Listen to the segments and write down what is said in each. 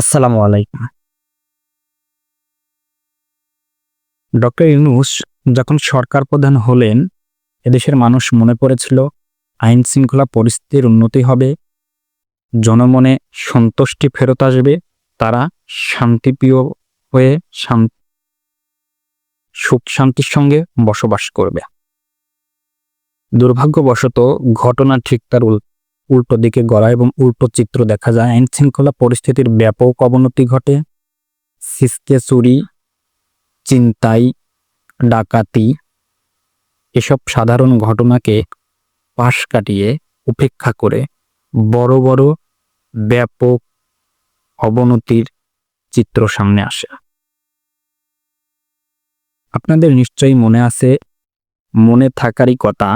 আসসালামু আলাইকুম। ডক্টর ইউনুস যখন সরকার প্রধান হলেন, এদেশের মানুষ মনে করেছিল আইন শৃঙ্খলা পরিস্থিতির উন্নতি হবে, জনমনে সন্তুষ্টি ফেরত আসবে, তারা শান্তিপ্রিয় হয়ে শান- সুখ শান্তির সঙ্গে বসবাস করবে। দুর্ভাগ্যবশত ঘটনা ঠিক তার উল- উল্টো দিকে গড়া এবং উল্টো চিত্র দেখা যায়। আইন শৃঙ্খলা পরিস্থিতির ব্যাপক অবনতি ঘটে। সিসকে চুরি, চিন্তাই, ডাকাতি এসব সাধারণ ঘটনাকে পাশ কাটিয়ে উপেক্ষা করে বড় বড় ব্যাপক অবনতির চিত্র সামনে আসে। আপনাদের নিশ্চয়ই মনে আছে, মনে থাকারই কথা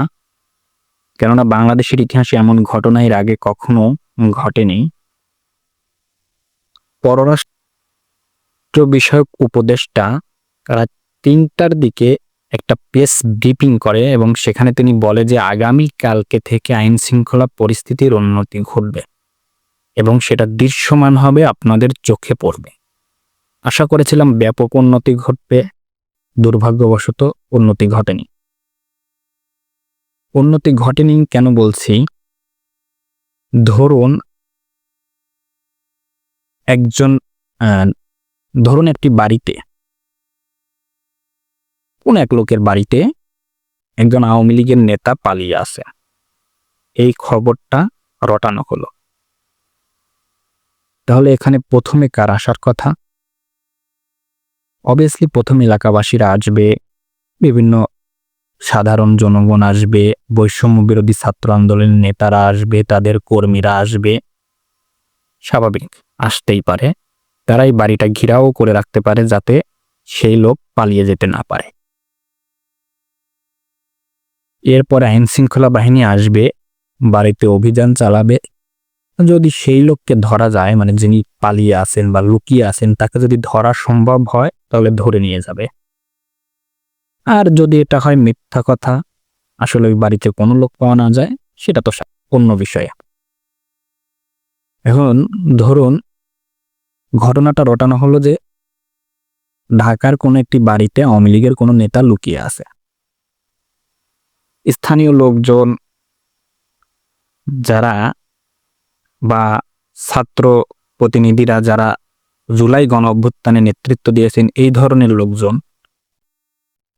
কেননা বাংলাদেশের ইতিহাসে এমন ঘটনা এর আগে কখনো ঘটেনি। পররাষ্ট্র বিষয়ক উপদেষ্টা রাত তিনটার দিকে একটা প্রেস ব্রিফিং করে এবং সেখানে তিনি বলে যে আগামী কালকে থেকে আইন শৃঙ্খলা পরিস্থিতির উন্নতি ঘটবে এবং সেটা দৃশ্যমান হবে আপনাদের চোখে পড়বে। আশা করেছিলাম ব্যাপক উন্নতি ঘটবে, দুর্ভাগ্যবশত উন্নতি ঘটেনি। উন্নতি ঘটেনি কেন বলছি? ধরুন, একজন ধরুন একটি বাড়িতে, কোন এক লোকের বাড়িতে একজন আওয়ামী লীগের নেতা পালিয়ে আছে এই খবরটা রটানো হলো। তাহলে এখানে প্রথমে কার আসার কথা? অবভিয়াসলি প্রথম এলাকাবাসীরা আসবে, বিভিন্ন সাধারণ জনগণ আসবে, বৈষম্য বিরোধী ছাত্র আন্দোলনের নেতারা আসবে, তাদের কর্মীরা আসবে। স্বাভাবিক, আসতেই পারে। তারাই বাড়িটা ঘিরাও করে রাখতে পারে যাতে সেই লোক পালিয়ে যেতে না পারে। এরপর আইন শৃঙ্খলা বাহিনী আসবে, বাড়িতে অভিযান চালাবে। যদি সেই লোককে ধরা যায় মানে যিনি পালিয়ে আসেন বা লুকিয়ে আসেন, তাকে যদি ধরা সম্ভব হয়, তাহলে ধরে নিয়ে যাবে। আর যদি এটা হয় মিথ্যা কথা, আসলে ওই বাড়িতে কোনো লোক পাওয়া না যায়, সেটা তো অন্য বিষয়। এখন ধরুন, ঘটনাটা রটানো হলো যে ঢাকার কোনো একটি বাড়িতে আওয়ামী লীগের কোনো নেতা লুকিয়ে আছে। স্থানীয় লোকজন যারা বা ছাত্র প্রতিনিধিরা যারা জুলাই গণ অভ্যুত্থানে নেতৃত্ব দিয়েছেন, এই ধরনের লোকজন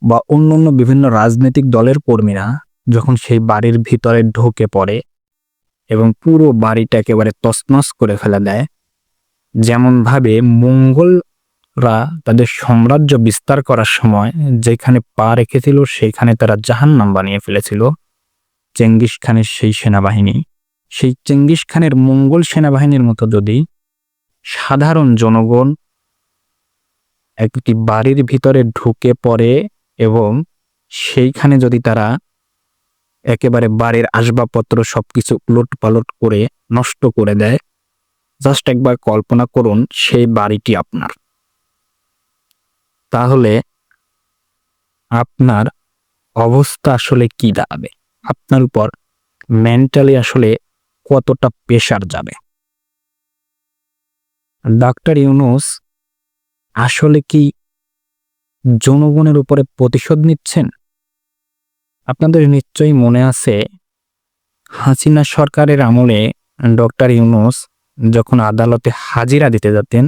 বা অন্যান্য বিভিন্ন রাজনৈতিক দলের কর্মীরা যখন সেই বাড়ির ভিতরে ঢুকে পড়ে এবং পুরো বাড়িটা একেবারে তছনছ করে ফেলে দেয়, যেমনভাবে মঙ্গলরা তাদের সাম্রাজ্য বিস্তার করার সময় যেখানে পা রেখেছিল সেইখানে তারা জাহান্নাম বানিয়ে ফেলেছিল। চেঙ্গিস খানের সেই সেনাবাহিনী। সেই চেঙ্গিস খানের মঙ্গল সেনাবাহিনীর মতো যদি সাধারণ জনগণ একটি বাড়ির ভিতরে ঢুকে পড়ে এবং সেইখানে যদি তারা একেবারে বাড়ির আসবাবপত্র সবকিছু উলট পালট করে নষ্ট করে দেয় জাস্ট একবার কল্পনা করুন সেই বাড়িটি আপনার। তাহলে আপনার অবস্থা আসলে কি দাঁড়াবে? আপনার উপর মেন্টালি আসলে কতটা প্রেশার যাবে? ডাক্তার ইউনুস আসলে কি জনগণের উপরে প্রতিশোধ নিচ্ছেন? আপনাদের নিশ্চয়ই মনে আছে, হাসিনা সরকারের আমলে ডক্টর ইউনুস যখন আদালতে হাজিরা দিতে যেতেন,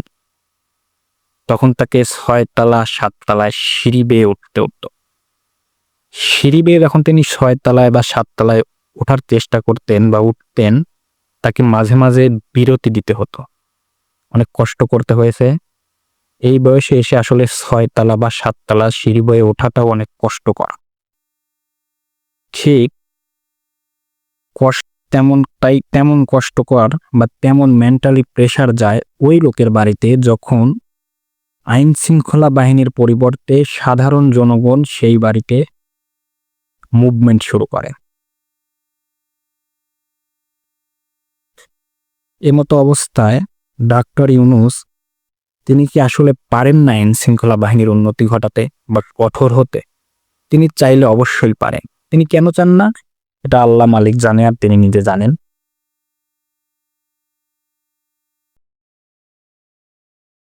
তখন তাকে ছয়তলা, সাততলায় সিঁড়ি বেয়ে উঠতে উঠত সিঁড়ি বেয়ে যখন তিনি ছয়তলায় বা সাততলায় ওঠার চেষ্টা করতেন বা উঠতেন, তাকে মাঝে মাঝে বিরতি দিতে হতো। অনেক কষ্ট করতে হয়েছে এই বয়সে এসে আসলে ছয়তলা বা সাততলা সিঁড়ি বয়ে ওঠাটাও অনেক কষ্টকর। ঠিক কষ্ট তেমন তাই তেমন কষ্টকর বা তেমন মেন্টালি প্রেশার যায় ওই লোকের বাড়িতে যখন আইন শৃঙ্খলা বাহিনীর পরিবর্তে সাধারণ জনগণ সেই বাড়িতে মুভমেন্ট শুরু করে। এমতো অবস্থায় ডাক্তার ইউনুস তিনি কি আসলে পারেন না আইন শৃঙ্খলা বাহিনীর উন্নতি ঘটাতে বা কঠোর হতে? তিনি চাইলে অবশ্যই পারেন। তিনি কেন চান না? এটা আল্লাহ মালিক জানে আর তিনি নিজে জানেন।